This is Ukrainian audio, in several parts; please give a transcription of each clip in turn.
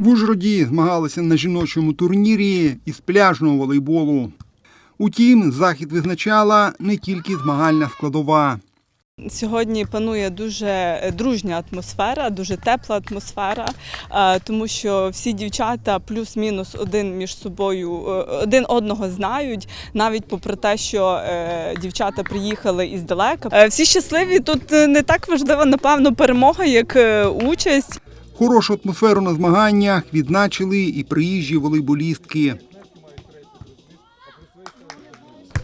В Ужгороді змагалися на жіночому турнірі із пляжного волейболу. Утім, захід визначала не тільки змагальна складова. Сьогодні панує дуже дружня атмосфера, дуже тепла атмосфера, е, тому що всі дівчата плюс-мінус один між собою е, один одного знають, навіть попри те, що е, дівчата приїхали іздалека. Е, Всі щасливі тут не так важлива, напевно, перемога, як участь. Хорошу атмосферу на змаганнях відзначили і приїжджі волейболістки.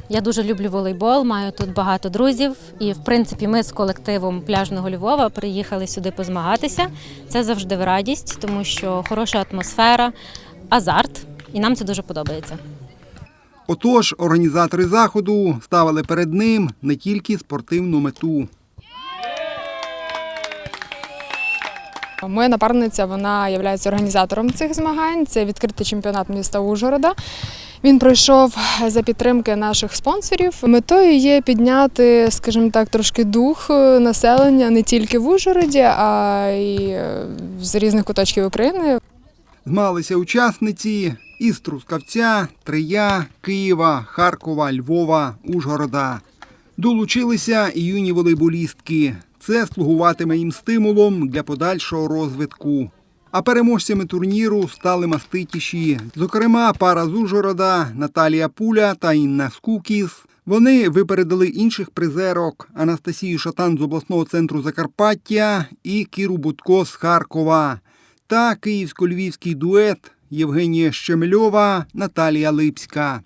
Я дуже люблю волейбол, маю тут багато друзів. І в принципі, ми з колективом пляжного Львова приїхали сюди позмагатися. Це завжди в радість, тому що хороша атмосфера, азарт, і нам це дуже подобається. Отож, організатори заходу ставили перед ним не тільки спортивну мету. Моя напарниця вона є організатором цих змагань. Це відкритий чемпіонат міста Ужгорода. Він пройшов за підтримки наших спонсорів. Метою є підняти, скажімо так, трошки дух е, населення не тільки в Ужгороді, а й е, з різних куточків України. Змагалися учасниці із Трускавця, Трия, Києва, Харкова, Львова, Ужгорода. Долучилися і юні волейболістки. Це слугуватиме їм стимулом для подальшого розвитку. А переможцями турніру стали маститіші. Зокрема, пара з Ужгорода Наталія Пуля та Інна Скукіс. Вони випередили інших призерок Анастасію Шатан з обласного центру Закарпаття і Кіру Будко з Харкова та київсько-львівський дует Євгенія Щемельова, Наталія Липська.